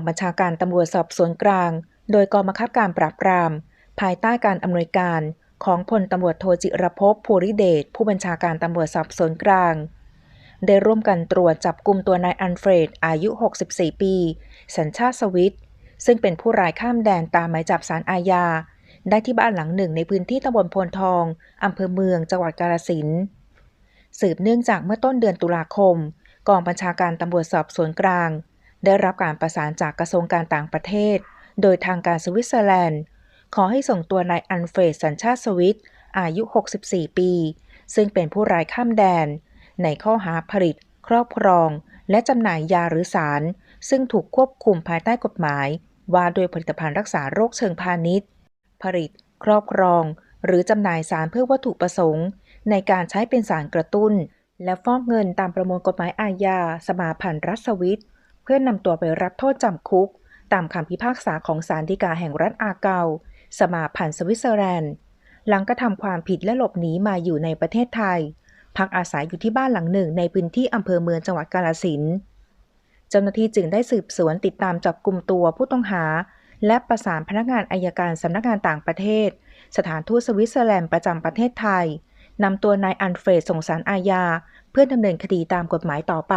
องบัญชาการตำรวจสอบสวนกลาง โดยกองบังคับการปราบปราม ภายใต้การอำนวยการของพลตำรวจโทจิรภพภูริเดชผู้บัญชาการตำรวจสอบสวนกลาง ได้ร่วมกันตรวจจับกลุ่มตัวนายอันเฟรด อายุ 64 ปี สัญชาติสวิต ซึ่งเป็นผู้ร้ายข้ามแดนตามหมายจับสารอาญา ได้ที่บ้านหลังหนึ่งในพื้นที่ตำบลโพนทองอำเภอเมืองจังหวัดกาฬสินธุ์สืบเนื่องจากเมื่อต้นเดือนตุลาคม กองบัญชาการตำรวจสอบสวนกลาง ได้รับการประสานจากกระทรวงการต่างประเทศ โดยทางการสวิตเซอร์แลนด์ ขอให้ส่งตัวนายอันเฟรดสัญชาติสวิต อายุ 64 ปี ซึ่งเป็นผู้ร้ายข้ามแดน ในข้อหาผลิต ครอบครอง และจำหน่ายยาหรือสาร ซึ่งถูกควบคุมภายใต้กฎหมาย ว่าโดยผลิตภัณฑ์รักษาโรคเชิงพาณิชย์ ผลิต ครอบครอง หรือจำหน่ายสารเพื่อวัตถุประสงค์ ในการใช้เป็นสารกระตุ้น และฟอกเงินตามประมวลกฎหมายอาญาสมาพันธ์รัฐสวิต เพื่อนนำตัวไปรับโทษจำคุก ตามคำพิพากษาของศาลฎีกาแห่งรัฐอาเกา สมาพันธ์สวิตเซอร์แลนด์ หลังกระทำความผิดและหลบหนีมาอยู่ในประเทศไทย พักอาศัยอยู่ที่บ้านหลังหนึ่งในพื้นที่อำเภอเมืองจังหวัดกาฬสินธุ์เจ้าหน้าที่จึงได้สืบสวนติดตามจับกลุ่มตัวผู้ต้องหา และประสานพนักงานอายการสำนักงานต่างประเทศ สถานทูตสวิตเซอร์แลนด์ประจำประเทศไทยนำตัวนายอันเฟรดส่งสารอาญา เพื่อดำเนินคดีตามกฎหมายต่อไป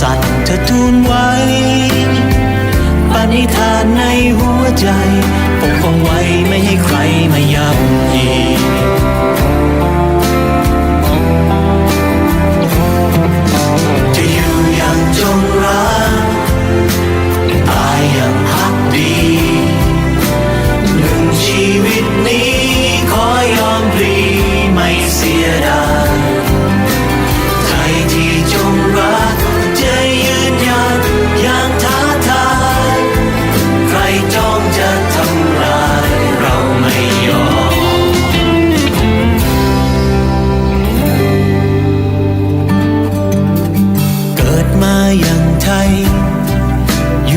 ษัตริย์เธอทูลไว้ปณิธานในหัวใจ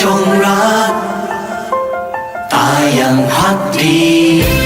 จงรัก ตายอย่างพักดี